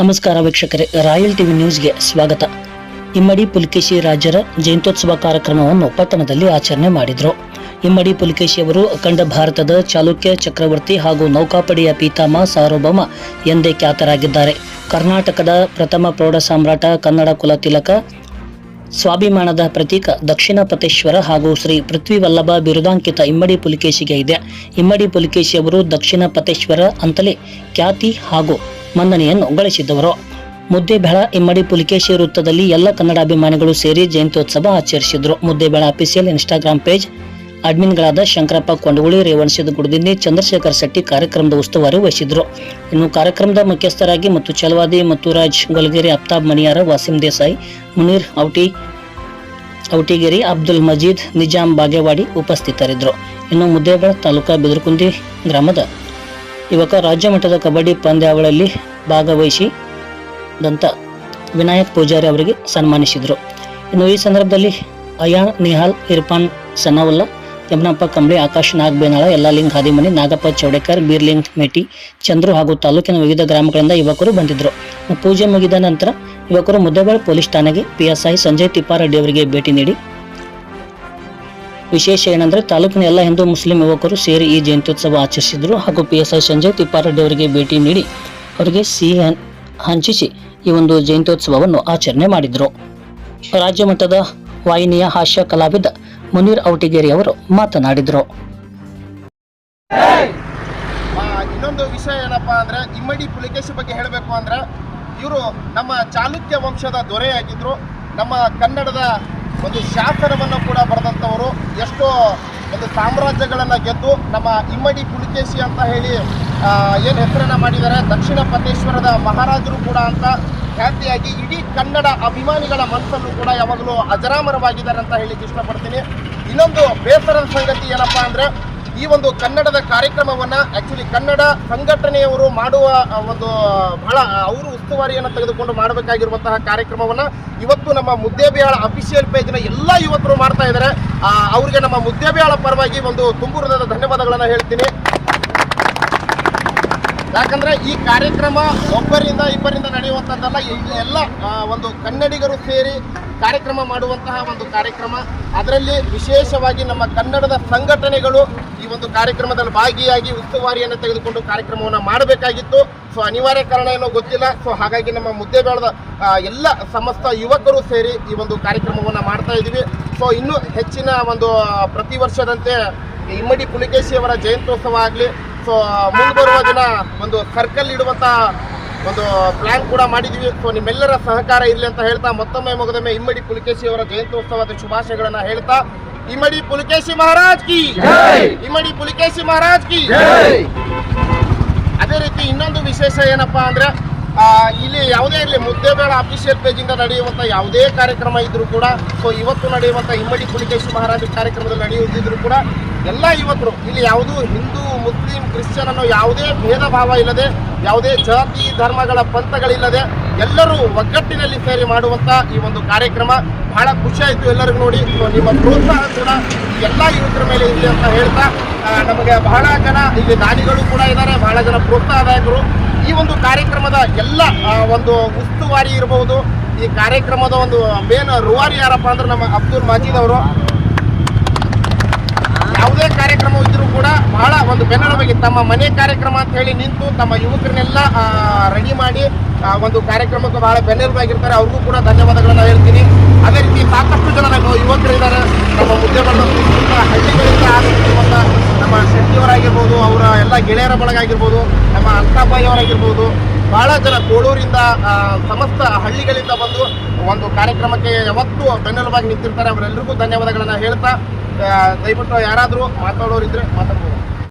ನಮಸ್ಕಾರ ವೀಕ್ಷಕರೇ, royal TV ನ್ಯೂಸ್ಗೆ ಸ್ವಾಗತ. ಇಮ್ಮಡಿ ಪುಲಕೇಶಿ ರಾಜರ ಜಯಂತ್ಯೋತ್ಸವ ಕಾರ್ಯಕ್ರಮವನ್ನು ಪಟ್ಟಣದಲ್ಲಿ ಆಚರಣೆ ಮಾಡಿದರು. ಇಮ್ಮಡಿ ಪುಲಕೇಶಿ ಅವರು ಅಖಂಡ ಭಾರತದ ಚಾಲುಕ್ಯ ಚಕ್ರವರ್ತಿ ಹಾಗೂ ನೌಕಾಪಡೆಯ ಪೀತಾಮ ಸಾರ್ವಭೌಮ ಎಂದೇ ಖ್ಯಾತರಾಗಿದ್ದಾರೆ. ಕರ್ನಾಟಕದ ಪ್ರಥಮ ಪ್ರೌಢ ಸಾಮ್ರಾಟ ಕನ್ನಡ ಕುಲ ತಿಲಕ, ಸ್ವಾಭಿಮಾನದ ಪ್ರತೀಕ ದಕ್ಷಿಣ ಪತೇಶ್ವರ ಹಾಗೂ ಶ್ರೀ ಪೃಥ್ವಿ ವಲ್ಲಭ ಬಿರುದಾಂಕಿತ ಇಮ್ಮಡಿ ಪುಲಿಕೇಶಿಗೆ ಇದೆ. ಇಮ್ಮಡಿ ಪುಲಿಕೇಶಿ ಅವರು ದಕ್ಷಿಣ ಪತೇಶ್ವರ ಅಂತಲೇ ಖ್ಯಾತಿ ಹಾಗೂ ಮನ್ನಣೆಯನ್ನು ಗಳಿಸಿದ್ದವರು ಮುದ್ದೇಬೇಳ, ಇಮ್ಮಡಿ, ಪುಲಿಕೇಶಿ ವೃತ್ತದಲ್ಲಿ ಎಲ್ಲ ಕನ್ನಡ ಅಭಿಮಾನಿಗಳು ಸೇರಿ ಜಯಂತ್ಯೋತ್ಸವ ಆಚರಿಸಿದರು. ಮುದ್ದೇಬೇಳ ಅಫಿಷಿಯಲ್ ಇನ್ಸ್ಟಾಗ್ರಾಂ ಪೇಜ್ ಅಡ್ಮಿನ್ಗಳಾದ ಶಂಕರಪ್ಪ ಕೊಂಡಗುಳಿ ರೇವಣಸಿದ್ದ ಗುಡದಿನ್ನಿ ಚಂದ್ರಶೇಖರ್ ಶೆಟ್ಟಿ ಕಾರ್ಯಕ್ರಮದ ಉಸ್ತುವಾರಿ ವಹಿಸಿದರು. ಇನ್ನು ಕಾರ್ಯಕ್ರಮದ ಮುಖ್ಯಸ್ಥರಾಗಿ ಮತ್ತು ಚಲವಾದಿ ಮುತ್ತುರಾಜ್ ಗೊಲಗೇರಿ ಅಫ್ತಾಬ್ ಮಣಿಯಾರ, ವಾಸಿಂ ದೇಸಾಯಿ, ಮುನೀರ್ ಔಟಿ, ಔಟಿಗೇರಿ ಅಬ್ದುಲ್ ಮಜೀದ್ ನಿಜಾಮ್ ಬಾಗೇವಾಡಿ ಉಪಸ್ಥಿತರಿದ್ದರು. ಇನ್ನು ಮುದ್ದೇಬಳ ತಾಲೂಕಾ ಬಿದರಕುಂದಿ ಗ್ರಾಮದ ಯುವಕ ರಾಜ್ಯ ಮಟ್ಟದ ಕಬಡ್ಡಿ ಪಂದ್ಯಾವಳಿಯಲ್ಲಿ ಭಾಗವಹಿಸಿ ದಂತ ವಿನಾಯಕ್ ಪೂಜಾರಿ ಅವರಿಗೆ ಸನ್ಮಾನಿಸಿದರು. ಇನ್ನು ಈ ಸಂದರ್ಭದಲ್ಲಿ ಅಯಾನ್ ನಿಹಾಲ್ ಇರ್ಫಾನ್ ಸನ್ನವುಲ್ಲಾ ಯಮನಪ್ಪ ಕಂಬಳಿ, ಆಕಾಶ್ ನಾಗಬೇನಾಳ ಯಲ್ಲಾಲಿಂಗ್ ಹಾದಿಮನಿ, ನಾಗಪ್ಪ ಚೌಡೇಕರ್, ಬೀರ್ಲಿಂಗ್ ಮೇಟಿ, ಚಂದ್ರು ಹಾಗೂ ತಾಲೂಕಿನ ವಿವಿಧ ಗ್ರಾಮಗಳಿಂದ ಯುವಕರು ಬಂದಿದ್ದರು. ಪೂಜೆ ಮುಗಿದ ನಂತರ ಯುವಕರು ಮುದ್ದೇಬಾಳ್ ಪೊಲೀಸ್ ಠಾಣೆಗೆ ಪಿಎಸ್ಐ ಸಂಜಯ್ ತಿಪ್ಪಾರೆಡ್ಡಿ ಅವರಿಗೆ ಭೇಟಿ ನೀಡಿ ವಿಶೇಷ ಏನಂದ್ರೆ ತಾಲೂಕಿನ ಎಲ್ಲ ಹಿಂದೂ ಮುಸ್ಲಿಂ ಯುವಕರು ಸೇರಿ ಈ ಜಯಂತ್ಯುತ್ಸವ ಆಚರಿಸಿದ್ರು ಹಾಗೂ P S I Sanjay Tippareddy ಅವರಿಗೆ ಭೇಟಿ ನೀಡಿ ಅವರಿಗೆ ಸಿಹಿ ಹಂಚಿಸಿ ಈ ಒಂದು ಜಯಂತ್ಯೋತ್ಸವವನ್ನು ಆಚರಣೆ ಮಾಡಿದ್ರು. ರಾಜ್ಯ ಮಟ್ಟದ ವಾಹಿನಿಯ ಹಾಸ್ಯ ಕಲಾವಿದ ಮುನೀರ್ ಔಟಿಗೇರಿ ಅವರು ಮಾತನಾಡಿದರು. ಇನ್ನೊಂದು ವಿಷಯ ಏನಪ್ಪಾ ಅಂದ್ರೆ ಇಮ್ಮಡಿ ಪುಲಿಕೇಶಿ ಬಗ್ಗೆ ಹೇಳಬೇಕು ಅಂದ್ರೆ ಇವರು ನಮ್ಮ ಚಾಲುಕ್ಯ ವಂಶದ ದೊರೆಯಾಗಿದ್ರು. ನಮ್ಮ ಕನ್ನಡದ ಒಂದು ಶಾಸನವನ್ನು ಕೂಡ ಬರೆದಂಥವರು ಎಷ್ಟೋ ಒಂದು ಸಾಮ್ರಾಜ್ಯಗಳನ್ನು ಗೆದ್ದು ನಮ್ಮ ಇಮ್ಮಡಿ ಪುಲಿಕೇಶಿ ಅಂತ ಹೇಳಿ ಏನು ಹೆಸರನ್ನು ಮಾಡಿದ್ದಾರೆ, ದಕ್ಷಿಣ ಪತೇಶ್ವರದ ಮಹಾರಾಜರು ಕೂಡ ಅಂತ ಖ್ಯಾತಿಯಾಗಿ ಇಡೀ ಕನ್ನಡ ಅಭಿಮಾನಿಗಳ ಮನಸ್ಸನ್ನು ಕೂಡ ಯಾವಾಗಲೂ ಅಜರಾಮರವಾಗಿದ್ದಾರೆ ಅಂತ ಹೇಳಿಕ್ಕೆ ಇಷ್ಟಪಡ್ತೀನಿ. ಇನ್ನೊಂದು ಬೇಸರದ ಸಂಗತಿ ಏನಪ್ಪಾ ಅಂದ್ರೆ ಈ ಒಂದು ಕನ್ನಡದ ಕಾರ್ಯಕ್ರಮವನ್ನ ಆ್ಯಕ್ಚುಲಿ ಕನ್ನಡ ಸಂಘಟನೆಯವರು ಮಾಡುವ ಒಂದು, ಬಹಳ ಅವರು ಉಸ್ತುವಾರಿಯನ್ನು ತೆಗೆದುಕೊಂಡು ಮಾಡಬೇಕಾಗಿರುವಂತಹ ಕಾರ್ಯಕ್ರಮವನ್ನ ಇವತ್ತು ನಮ್ಮ ಮುದ್ದೇಬಿಹಾಳ ಅಫಿಷಿಯಲ್ ಪೇಜ್ನ ಎಲ್ಲ ಯುವಕರು ಮಾಡ್ತಾ ಇದ್ದಾರೆ. ಅವರಿಗೆ ನಮ್ಮ ಮುದ್ದೇಬಿಹಾಳ ಪರವಾಗಿ ಒಂದು ತುಂಬು ಹೃದಯದ ಧನ್ಯವಾದಗಳನ್ನ ಹೇಳ್ತೀನಿ. ಯಾಕಂದ್ರೆ ಈ ಕಾರ್ಯಕ್ರಮ ಒಬ್ಬರಿಂದ ಇಬ್ಬರಿಂದ ನಡೆಯುವಂಥದ್ದಲ್ಲ ಎಲ್ಲ ಒಂದು ಕನ್ನಡಿಗರು ಸೇರಿ ಕಾರ್ಯಕ್ರಮ ಮಾಡುವಂತಹ ಒಂದು ಕಾರ್ಯಕ್ರಮ. ಅದರಲ್ಲಿ ವಿಶೇಷವಾಗಿ ನಮ್ಮ ಕನ್ನಡದ ಸಂಘಟನೆಗಳು ಈ ಒಂದು ಕಾರ್ಯಕ್ರಮದಲ್ಲಿ ಭಾಗಿಯಾಗಿ ಉಸ್ತುವಾರಿಯನ್ನು ತೆಗೆದುಕೊಂಡು ಕಾರ್ಯಕ್ರಮವನ್ನು ಮಾಡಬೇಕಾಗಿತ್ತು. ಸೊ ಅನಿವಾರ್ಯ ಕಾರಣ ಏನೋ ಗೊತ್ತಿಲ್ಲ. ಸೊ ಹಾಗಾಗಿ ನಮ್ಮ ಮುದ್ದೇಬೇಳದ ಎಲ್ಲ ಸಮಸ್ತ ಯುವಕರು ಸೇರಿ ಈ ಒಂದು ಕಾರ್ಯಕ್ರಮವನ್ನು ಮಾಡ್ತಾ ಇದ್ದೀವಿ. ಸೊ ಇನ್ನೂ ಹೆಚ್ಚಿನ ಒಂದು ಪ್ರತಿ ವರ್ಷದಂತೆ ಇಮ್ಮಡಿ ಪುಲಿಕೇಶಿ ಅವರ ಜಯಂತ್ಯೋತ್ಸವ ಆಗಲಿ ಸೊ ಮುಂದುವರುವ ದಿನ ಒಂದು ಸರ್ಕಲ್ ಇಡುವಂತ ಒಂದು ಪ್ಲಾನ್ ಕೂಡ ಮಾಡಿದ್ವಿ. ಸೊ ನಿಮ್ಮೆಲ್ಲರ ಸಹಕಾರ ಇರಲಿ ಅಂತ ಹೇಳ್ತಾ ಮತ್ತೊಮ್ಮೆ ಮೊಗದೊಮ್ಮೆ ಇಮ್ಮಡಿ ಪುಲಿಕೇಶಿ ಅವರ ಜಯಂತ್ಯೋತ್ಸವದ ಶುಭಾಶಯಗಳನ್ನ ಹೇಳ್ತಾ ಇಮ್ಮಡಿ ಪುಲಿಕೇಶಿ ಮಹಾರಾಜ್ ಕಿ! ಇಮ್ಮಡಿ ಪುಲಿಕೇಶಿ ಮಹಾರಾಜ್ ಕಿ! ಅದೇ ರೀತಿ ಇನ್ನೊಂದು ವಿಶೇಷ ಏನಪ್ಪಾ ಅಂದ್ರೆ ಇಲ್ಲಿ ಯಾವುದೇ ಇರಲಿ ಮುದ್ದೇಬೇಡ ಅಫಿಷಿಯಲ್ ಪೇಜಿಂದ ನಡೆಯುವಂಥ ಯಾವುದೇ ಕಾರ್ಯಕ್ರಮ ಇದ್ದರೂ ಕೂಡ ಸೊ ಇವತ್ತು ನಡೆಯುವಂಥ ಇಮ್ಮಡಿ ಪುಲಿಕೇಶಿ ಮಹಾರಾಜ ಕಾರ್ಯಕ್ರಮದಲ್ಲಿ ನಡೆಯುವುದಿದ್ರು ಕೂಡ, ಎಲ್ಲ ಯುವಕರು, ಇಲ್ಲಿ ಯಾವುದೂ ಹಿಂದೂ, ಮುಸ್ಲಿಂ, ಕ್ರಿಶ್ಚಿಯನ್ ಅನ್ನೋ ಯಾವುದೇ ಭೇದ ಭಾವ ಇಲ್ಲದೆ, ಯಾವುದೇ ಜಾತಿ, ಧರ್ಮಗಳ ಪಂಥಗಳಿಲ್ಲದೆ, ಎಲ್ಲರೂ ಒಗ್ಗಟ್ಟಿನಲ್ಲಿ ಸೇರಿ ಮಾಡುವಂಥ ಈ ಒಂದು ಕಾರ್ಯಕ್ರಮ ಬಹಳ ಖುಷಿಯಾಯಿತು ಎಲ್ಲರಿಗೂ ನೋಡಿ. ಸೊ ನಿಮ್ಮ ಪ್ರೋತ್ಸಾಹ ಕೂಡ ಎಲ್ಲ ಯುವಕರ ಮೇಲೆ ಇದೆ ಅಂತ ಹೇಳ್ತಾ ನಮಗೆ ಬಹಳ ಜನ ಇಲ್ಲಿ ದಾನಿಗಳು ಕೂಡ ಇದ್ದಾರೆ, ಬಹಳ ಜನ ಪ್ರೋತ್ಸಾಹದಾಯಕರು ಈ ಒಂದು ಕಾರ್ಯಕ್ರಮದ ಎಲ್ಲ ಒಂದು ಉಸ್ತುವಾರಿ ಇರಬಹುದು. ಈ ಕಾರ್ಯಕ್ರಮದ ಒಂದು ಮೇನ್ ರುವಾರಿ ಯಾರಪ್ಪ ಅಂದ್ರೆ ನಮ್ಮ ಅಬ್ದುಲ್ ಮಜೀದ್ ಅವರು. ಯಾವುದೇ ಕಾರ್ಯಕ್ರಮ ಇದ್ರೂ ಕೂಡ ಬಹಳ ಒಂದು ಬೆನ್ನೆಲುಬಾಗಿ ತಮ್ಮ ಮನೆ ಕಾರ್ಯಕ್ರಮ ಅಂತ ಹೇಳಿ ನಿಂತು ತಮ್ಮ ಯುವಕರನ್ನೆಲ್ಲ ರೆಡಿ ಮಾಡಿ ಒಂದು ಕಾರ್ಯಕ್ರಮಕ್ಕೆ ಬಹಳ ಬೆನ್ನೆಲುಬಾಗಿರ್ತಾರೆ. ಅವ್ರಿಗೂ ಕೂಡ ಧನ್ಯವಾದಗಳನ್ನ ಹೇಳ್ತೀನಿ. ಅದೇ ರೀತಿ ಸಾಕಷ್ಟು ಜನ ನಮ್ಮ ಯುವಕರು ಇದ್ದಾರೆ ನಮ್ಮ ಮುದ್ದೆಗಳು ಹಳ್ಳಿಗಳಿಂದ ಆಗಿರುವಂಥ ನಮ್ಮ ಶೆಟ್ಟಿಯವರಾಗಿರ್ಬೋದು ಅವರ ಗೆಳೆಯರ ಬಳಗ ಆಗಿರ್ಬೋದು ನಮ್ಮ ಅಂತಾಬಾಯಿಯವರಾಗಿರ್ಬೋದು ಬಹಳ ಜನ ಕೋಳೂರಿಂದ ಸಮಸ್ತ ಹಳ್ಳಿಗಳಿಂದ ಬಂದು ಒಂದು ಕಾರ್ಯಕ್ರಮಕ್ಕೆ ಯಾವತ್ತೂ ಬೆನ್ನೆಲುಬಾಗಿ ನಿಂತಿರ್ತಾರೆ. ಅವರೆಲ್ಲರಿಗೂ ಧನ್ಯವಾದಗಳನ್ನ ಹೇಳ್ತಾ ದಯವಿಟ್ಟು ಯಾರಾದರೂ ಮಾತಾಡೋರಿದ್ರೆ ಮಾತಾಡ್ಬೋದು.